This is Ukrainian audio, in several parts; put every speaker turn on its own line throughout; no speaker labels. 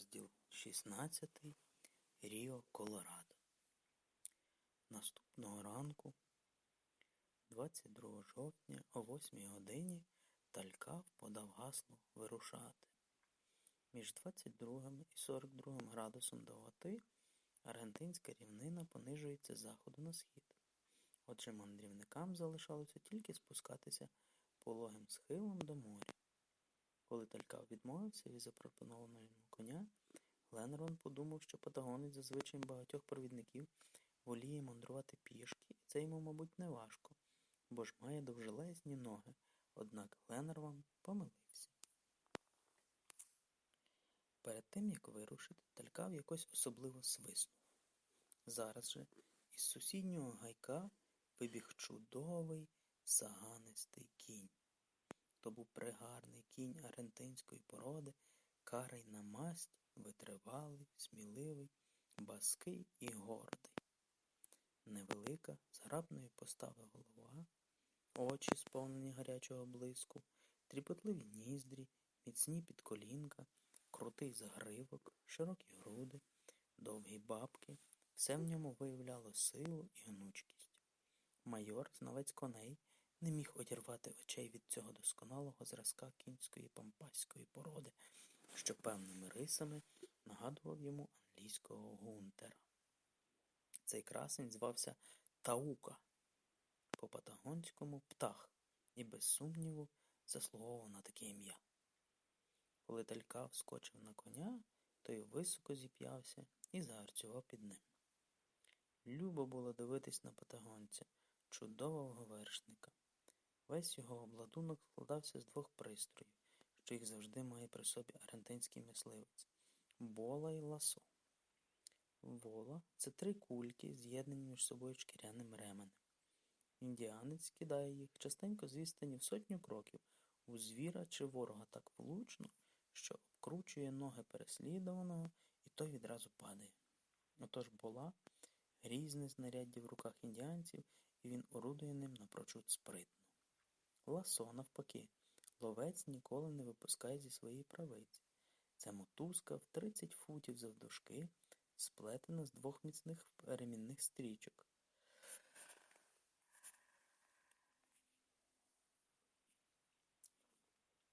Розділ 16. Ріо Колорадо. Наступного ранку, 22 жовтня о 8 годині, Талькав подав гасло вирушати. Між 22 і 42 градусом довготи аргентинська рівнина понижується з заходу на схід. Отже, мандрівникам залишалося тільки спускатися пологим схилом до моря. Коли Талькав відмовився від запропонованого йому Гленнерван подумав, що патагонець за звичаєм багатьох провідників воліє мандрувати пішки, і це йому, мабуть, не важко, бо ж має довжелезні ноги, однак Гленнерван помилився. Перед тим, як вирушити, Талькав якось особливо свиснув. Зараз же із сусіднього гайка вибіг чудовий саганистий кінь. То був пригарний кінь аргентинської породи, карий на масть, витривалий, сміливий, баский і гордий. Невелика, зграбної постави голова, очі, сповнені гарячого блиску, тріпотливі ніздрі, міцні підколінка, крутий загривок, широкі груди, довгі бабки, все в ньому виявляло силу і гнучкість. Майор, знавець коней, не міг одірвати очей від цього досконалого зразка кінської пампаської породи, що певними рисами нагадував йому англійського гунтера. Цей красень звався Таука, по патагонському птах, і, без сумніву, заслуговував на таке ім'я. Коли Талька вскочив на коня, той високо зіп'явся і загарцював під ним. Любо було дивитись на патагонця, чудового вершника. Весь його обладунок складався з двох пристроїв, що їх завжди має при собі аргентинський мисливець бола і ласо. Вола це три кульки, з'єднані між собою шкіряним ременем. Індіанець кидає їх частенько з відстані в сотню кроків у звіра чи ворога так влучно, що обкручує ноги переслідуваного, і той відразу падає. Отож бола грізне знаряддя в руках індіанців, і він орудує ним напрочуд спритно. Ласо, навпаки, ловець ніколи не випускає зі своєї правиці. Це мотузка в 30 футів завдовжки, сплетена з двох міцних ремінних стрічок.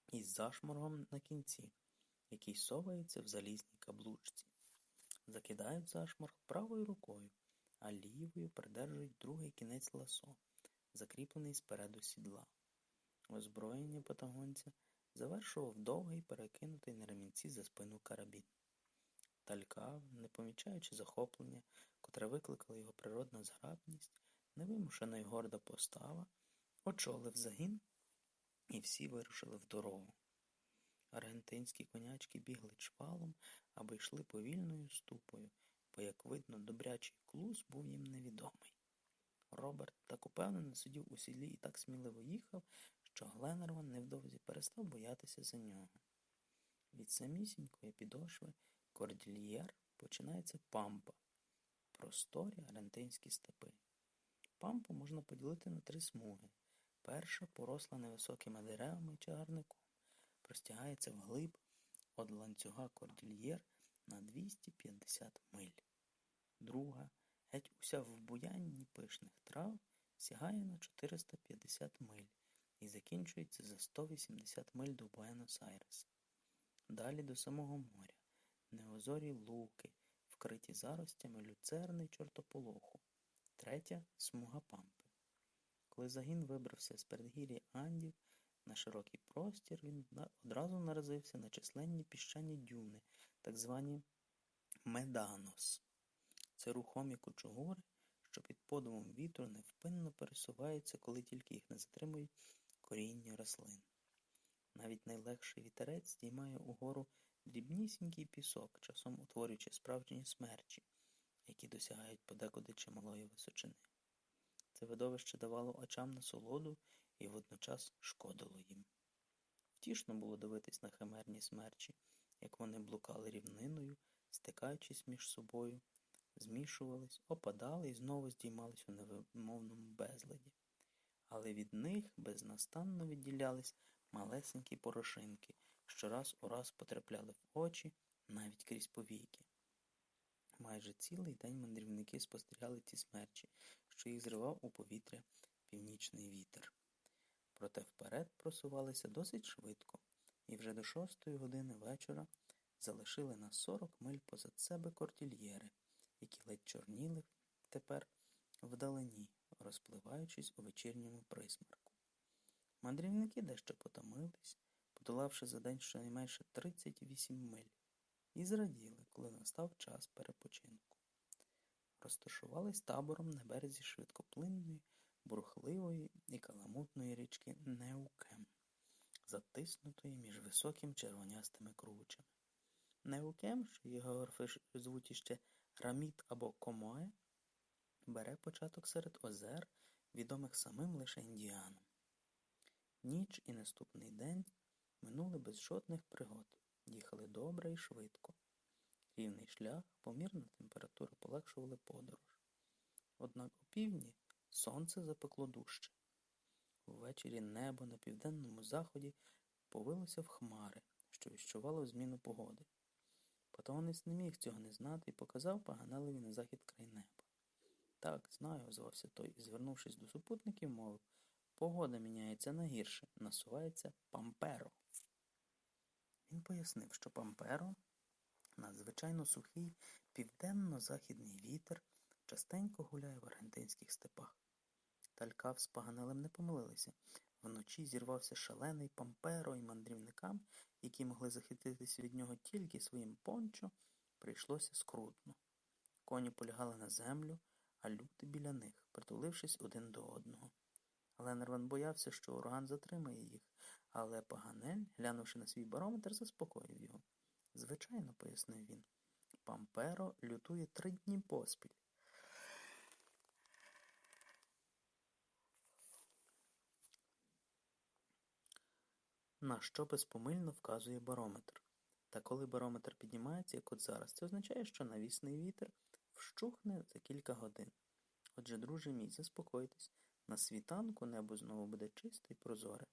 Із зашморгом на кінці, який совається в залізній каблучці. Закидають зашморг правою рукою, а лівою придержують другий кінець ласо, закріплений спереду сідла. Озброєння патагонця завершував довгий перекинутий на ремінці за спину карабін. Талькав, не помічаючи захоплення, котре викликала його природна зграбність, невимушена й горда постава, очолив загін, і всі вирушили в дорогу. Аргентинські конячки бігли чвалом, аби йшли повільною ступою, бо, як видно, добрячий клус був їм невідомий. Роберт так упевнено сидів у сідлі і так сміливо їхав, що Гленнерван невдовзі перестав боятися за нього. Від самісінької підошви Кордільєр починається пампа, просторі аргентинські степи. Пампу можна поділити на три смуги. Перша поросла невисокими деревами і чагарником, простягається вглиб від ланцюга Кордільєр на 250 миль. Друга, геть уся в буянні пишних трав, сягає на 450 миль і закінчується за 180 миль до Буенос-Айреса. Далі до самого моря, неозорі луки, вкриті заростями люцерни й чортополоху. Третя смуга пампи. Коли загін вибрався з передгір'я Андів на широкий простір, він одразу наразився на численні піщані дюни, так звані меданос. Це рухомі кучугури, що під подумом вітру невпинно пересуваються, коли тільки їх не затримують коріння рослин. Навіть найлегший вітерець здіймає угору дрібнісінький пісок, часом утворюючи справжні смерчі, які досягають подекуди чималої височини. Це видовище давало очам насолоду і водночас шкодило їм. Втішно було дивитись на химерні смерчі, як вони блукали рівниною, стикаючись між собою, змішувались, опадали і знову здіймались у невимовному безладі але від них безнастанно відділялись малесенькі порошинки, що раз у раз потрапляли в очі, навіть крізь повіки. Майже цілий день мандрівники спостерігали ті смерчі, що їх зривав у повітря північний вітер. Проте вперед просувалися досить швидко, і вже до шостої години вечора залишили на сорок миль позад себе кордільєри, які ледь чорніли тепер вдалині, розпливаючись у вечірньому присмерку. Мандрівники дещо потомились, подолавши за день щонайменше 38 миль, і зраділи, коли настав час перепочинку. Розташувались табором на березі швидкоплинної, бурхливої і каламутної річки Неукем, затиснутої між високим червонястими кручами. Неукем, що його звуть іще Раміт або Комоe, бере початок серед озер, відомих самим лише індіанам. Ніч і наступний день минули без жодних пригод, їхали добре і швидко. Рівний шлях, помірна температура полегшували подорож. Однак у півдні сонце запекло дужче. Ввечері небо на південному заході повилося в хмари, що відчувало зміну погоди. Патагонець не міг цього не знати і показав Паганелеві на захід край неба. Так, знаю, озвався той і, звернувшись до супутників, мовив Погода міняється на гірше, насувається Памперо. Він пояснив, що Памперо надзвичайно сухий південно-західний вітер частенько гуляє в аргентинських степах. Талькав з Паганелем не помилилися. Вночі зірвався шалений Памперо і мандрівникам, які могли захиститися від нього тільки своїм пончо, прийшлося скрутно. Коні полягали на землю, а люди біля них, притулившись один до одного. Ленерван боявся, що ураган затримає їх, але Паганель, глянувши на свій барометр, заспокоїв його. Звичайно, пояснив він, Памперо лютує три дні поспіль. На що безпомильно вказує барометр. Та коли барометр піднімається, як от зараз, це означає, що навісний вітер вщухне за кілька годин. Отже, друже мій, заспокойтесь, на світанку небо знову буде чисте і прозоре.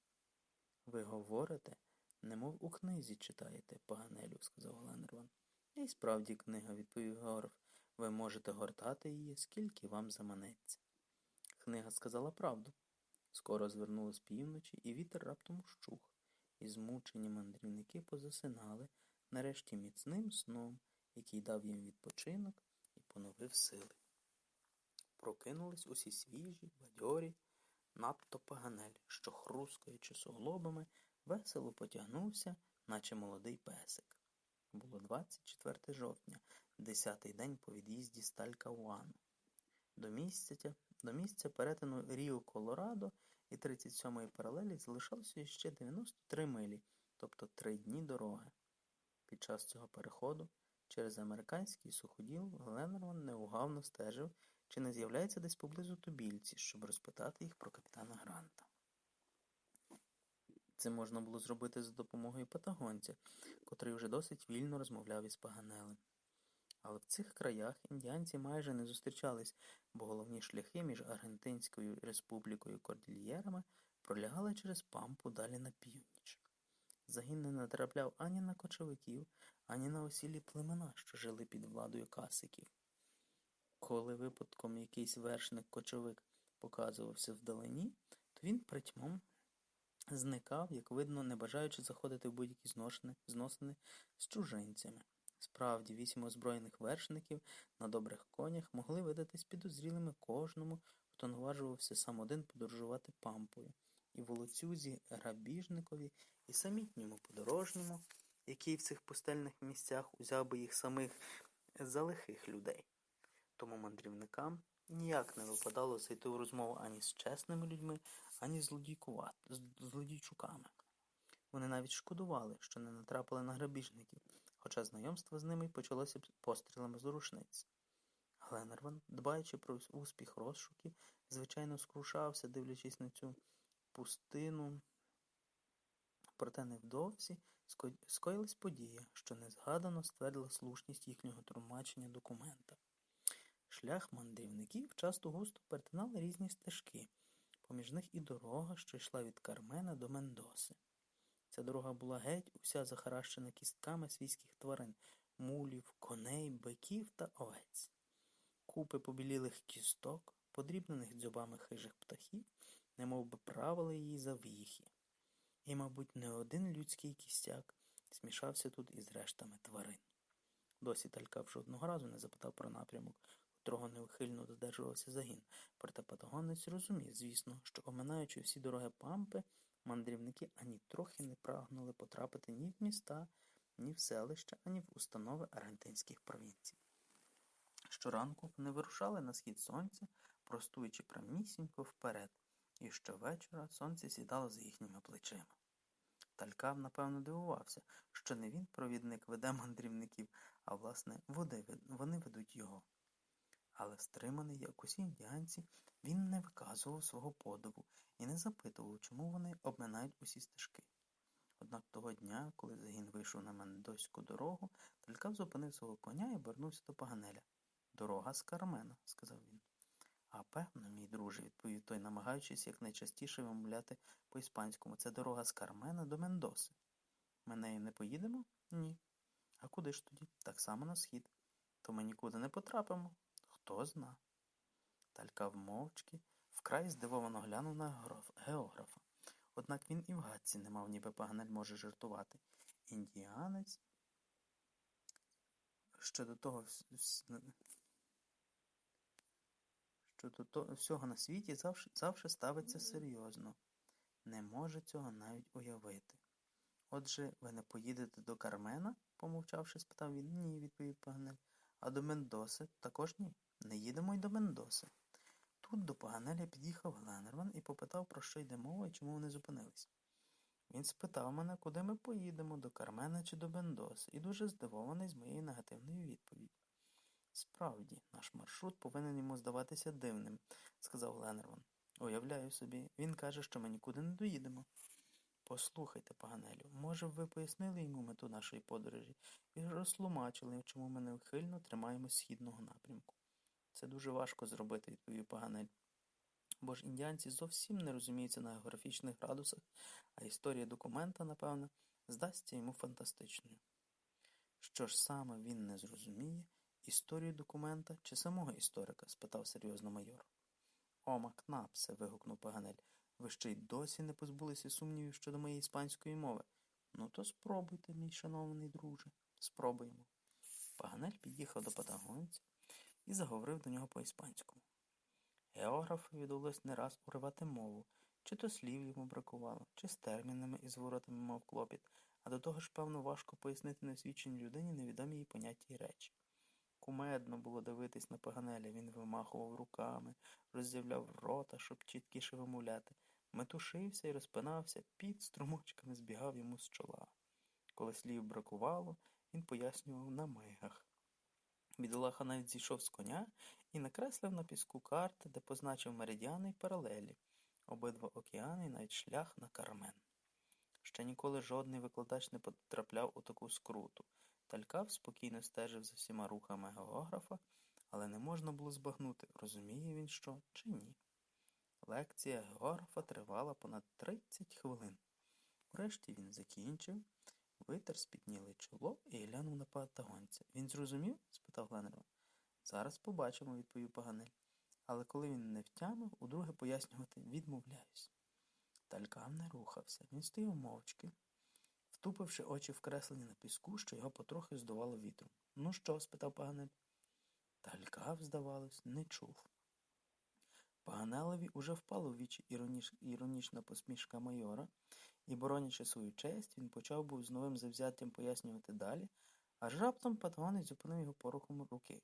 Ви говорите, немов у книзі читаєте, Паганелю, сказав Ленерван. І справді книга, відповів Георгів. Ви можете гортати її, скільки вам заманеться. Книга сказала правду. Скоро звернуло з півночі, і вітер раптом ущух, і змучені мандрівники позасинали, нарешті міцним сном, який дав їм відпочинок поновив сили. Прокинулись усі свіжі, бадьорі, надто Паганель, що, хрускаючи суглобами, весело потягнувся, наче молодий песик. Було 24 жовтня, десятий день по від'їзді з Талькауану. До місця, до місця перетину Ріо Колорадо і 37-ї паралелі залишалося ще 93 милі, тобто три дні дороги. Під час цього переходу через американський суходіл Леннерман неугавно стежив, чи не з'являється десь поблизу тубільці, щоб розпитати їх про капітана Гранта. Це можна було зробити за допомогою патагонця, котрий вже досить вільно розмовляв із Паганелем. Але в цих краях індіанці майже не зустрічались, бо головні шляхи між Аргентинською республікою і Кордильєрами пролягали через пампу далі на північ. Загін не натрапляв ані на кочовиків, ані на осілі племена, що жили під владою касиків. Коли випадком якийсь вершник кочовик показувався вдалині, то він притьмом зникав, як видно, не бажаючи заходити в будь-які зносини з чужинцями. Справді, вісім озброєних вершників на добрих конях могли видатись підозрілими кожному, хто наважувався сам один подорожувати пампою, і волоцюзі, грабіжникові, і самітньому подорожньому, який в цих пустельних місцях узяв би їх самих за лихих людей. Тому мандрівникам ніяк не випадало зайти у розмову ані з чесними людьми, ані з злодійчуками. Вони навіть шкодували, що не натрапили на грабіжників, хоча знайомство з ними почалося пострілами з рушниць. Гленерван, дбаючи про успіх розшуків, звичайно скрушався, дивлячись на цю пустину. Проте невдовзі скоїлась подія, що незгадано ствердила слушність їхнього тлумачення документа. Шлях мандрівників часто густо перетинали різні стежки, поміж них і дорога, що йшла від Кармена до Мендоси. Ця дорога була геть, уся захаращена кістками свійських тварин, мулів, коней, биків та овець. Купи побілілих кісток, подрібнених дзьобами хижих птахів, немов би правили її за віхи. І, мабуть, не один людський кістяк смішався тут із рештами тварин. Досі Талькав жодного разу не запитав про напрямок, котрого неухильно додержувався загін, проте патагонець розумів, звісно, що, оминаючи всі дороги пампи, мандрівники ані трохи не прагнули потрапити ні в міста, ні в селища, ані в установи аргентинських провінцій. Щоранку вони вирушали на схід сонця, простуючи прямісінько вперед, і щовечора сонце сідало за їхніми плечима. Талькав, напевно, дивувався, що не він провідник веде мандрівників, а власне вони ведуть його. Але стриманий, як усі індіанці, він не виказував свого подиву і не запитував, чому вони обминають усі стежки. Однак того дня, коли загін вийшов на Мендоську дорогу, Талькав зупинив свого коня і обернувся до Паганеля. Дорога з Кармена, сказав він. А певно, мій друже, відповів той, намагаючись якнайчастіше вимовляти по-іспанському. Це дорога з Кармена до Мендоси. Ми нею не поїдемо? Ні. А куди ж тоді? Так само на схід. То ми нікуди не потрапимо. Хто зна. Талька мовчки вкрай здивовано глянув на географа. Однак він і в гадці не мав, ніби Паганель може жартувати. Індіанець. Що до того що до всього на світі завжди, завжди ставиться серйозно. Не може цього навіть уявити. Отже, ви не поїдете до Кармена? помовчавши, спитав він. Ні, відповів Паганель. А до Мендоси також ні. Не їдемо й до Мендоси. Тут до Паганеля під'їхав Ленерман і попитав, про що йде мова і чому вони зупинились. Він спитав мене, куди ми поїдемо, до Кармена чи до Мендоси, і дуже здивований з моєї негативної відповіді. Справді, наш маршрут повинен йому здаватися дивним, сказав Ленерман. Уявляю собі, він каже, що ми нікуди не доїдемо. Послухайте, Паганелю, може, ви пояснили йому мету нашої подорожі і розтлумачили, чому ми неухильно тримаємось східного напрямку. Це дуже важко зробити, відповів Паганель. Бо ж індіанці зовсім не розуміються на географічних градусах, а історія документа, напевно, здасться йому фантастичною. Що ж саме він не зрозуміє, історію документа чи самого історика? спитав серйозно майор. О, Макнапсе. вигукнув Паганель. Ви ще й досі не позбулися сумнівів щодо моєї іспанської мови. Ну, то спробуйте, мій шановний друже. Спробуємо. Паганель під'їхав до патагонця і заговорив до нього по-іспанському. Географові довелось не раз уривати мову, чи то слів йому бракувало, чи з термінами і зворотами мов клопіт, а до того ж, певно, важко пояснити несвідченій людині невідомі їй поняття й речі. Кумедно було дивитись на Паганеля, він вимахував руками, роззявляв рота, щоб чіткіше вимовляти, метушився і розпинався, під струмочками збігав йому з чола. Коли слів бракувало, він пояснював на мигах. Бідолаха навіть зійшов з коня і накреслив на піску карти, де позначив меридіани й паралелі, обидва океани і навіть шлях на Кармен. Ще ніколи жодний викладач не потрапляв у таку скруту. Талькав спокійно стежив за всіма рухами географа, але не можна було збагнути, розуміє він що чи ні. Лекція географа тривала понад 30 хвилин. Врешті він закінчив, витер спітніле чоло і глянув на патагонця. Він зрозумів? спитав Гленнерман. Зараз побачимо, відповів Паганель. Але коли він не втямив, удруге пояснювати відмовляюсь. Талькав не рухався. Він стояв мовчки, втупивши очі в креслення на піску, що його потрохи здувало вітром. Ну що? спитав Паганель. Талькав, здавалось, не чув. Паганелові уже впало в вічі іроніш... іронічна посмішка майора, і, боронячи свою честь, він почав був з новим завзяттям пояснювати далі, аж раптом патагонець зупинив його порухом руки.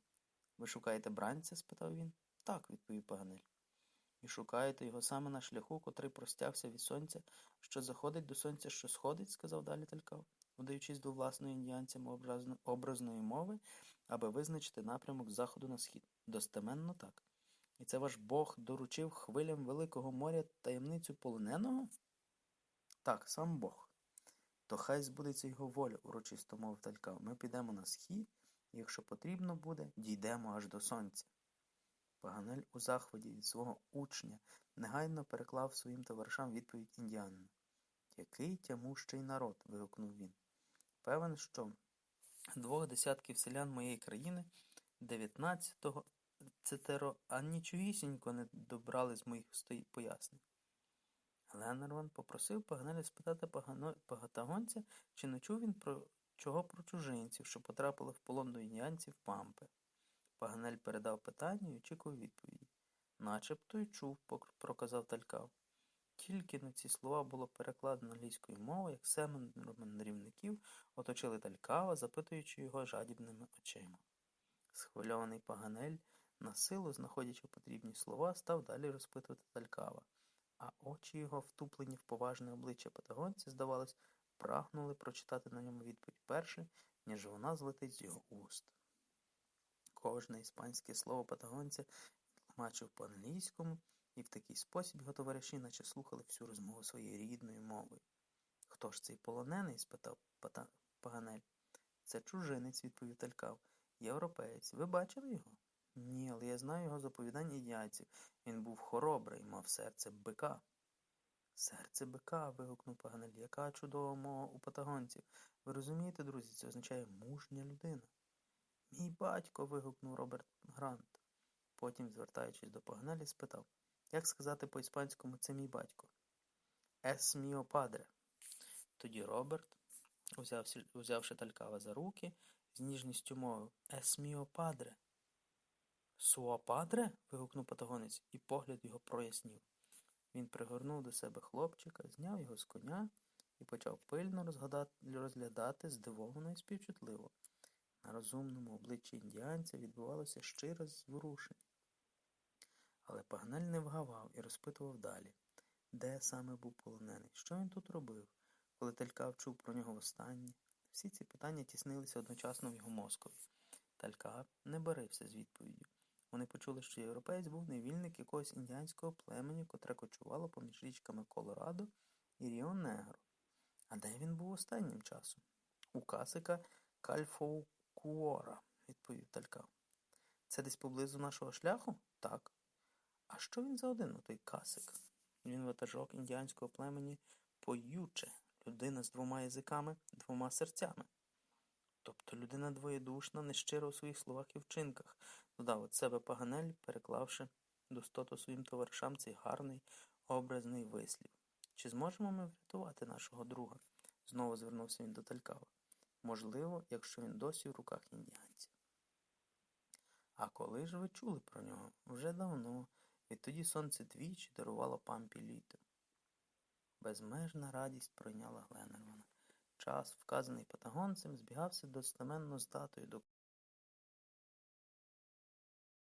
Ви шукаєте бранця? спитав він. Так, відповів Паганель. І шукаєте його саме на шляху, котрий простягся від сонця, що заходить до сонця, що сходить, сказав далі Талькав, вдаючись до власної індіанцям образної мови, аби визначити напрямок заходу на схід. Достеменно так. І це ваш Бог доручив хвилям Великого моря таємницю полоненого? Так, сам Бог. То хай збудеться його воля, урочисто мовив Талькав. Ми підемо на схід, і якщо потрібно буде, дійдемо аж до сонця. Паганель у захваті від свого учня негайно переклав своїм товаришам відповідь індіанина. Який тямущий народ. вигукнув він. Певен, що двох десятків селян моєї країни, дев'ятнадцятого цетеро, а нічогісінько не добрали з моїх пояснень. Гленнерван попросив Паганеля спитати пагатагонця, чи не чув він про чого про чужинців, що потрапили в полон до індіанців Пампи. Паганель передав питання і очікував відповіді. Начебто й чув, проказав Талькав. Тільки на ці слова було перекладено англійською мовою, як семеро мандрівників оточили Талькава, запитуючи його жадібними очима. Схвильований Паганель, на силу, знаходячи потрібні слова, став далі розпитувати Талькава, а очі його, втуплені в поважне обличчя патагонця, здавалось, прагнули прочитати на ньому відповідь перше, ніж вона злетить з його уст. Кожне іспанське слово патагонця тлумачив по-англійському, і в такий спосіб його товариші наче слухали всю розмову своєю рідною мовою. Хто ж цей полонений? спитав Пата... Паганель. Це чужинець, відповів Талькав. Європеєць. Ви бачили його? Ні, але я знаю його з оповідань індіанців. Він був хоробрий, мав серце бика. Серце бика. вигукнув Паганель. Яка чудова мова у патагонців. Ви розумієте, друзі, це означає мужня людина. Мій батько. вигукнув Роберт Грант. Потім, звертаючись до Паганелі, спитав, як сказати по-іспанському це мій батько? Ес міо падре. Тоді Роберт, узявши, узявши Талькава за руки, з ніжністю мовив Ес міо падре. Суа падре? вигукнув патагонець, і погляд його прояснів. Він пригорнув до себе хлопчика, зняв його з коня і почав пильно розглядати здивовано і співчутливо. На розумному обличчі індіанця відбувалося щире зворушення. Але Паганель не вгавав і розпитував далі, де саме був полонений, що він тут робив, коли Талькав чув про нього востаннє. Всі ці питання тіснилися одночасно в його мозкові. Талькав не барився з відповіддю. Вони почули, що європеєць був невільник якогось індіанського племені, котре кочувало поміж річками Колорадо і Ріо Негро. А де він був останнім часом? У касика Кальфоукуора, відповів Талькав. Це десь поблизу нашого шляху? Так. А що він за один, отой касик? Він ватажок індіанського племені Поюче, людина з двома язиками, двома серцями. Тобто людина двоєдушна, нещира у своїх словах і вчинках, додав від себе Паганель, переклавши достоту своїм товаришам цей гарний образний вислів. Чи зможемо ми врятувати нашого друга? Знову звернувся він до Талькава. Можливо, якщо він досі в руках індіанців. А коли ж ви чули про нього? Вже давно. Відтоді сонце двічі дарувало пампі літо. Безмежна радість пройняла Гленнермана. Час, вказаний патагонцем, збігався достеменно з датою, до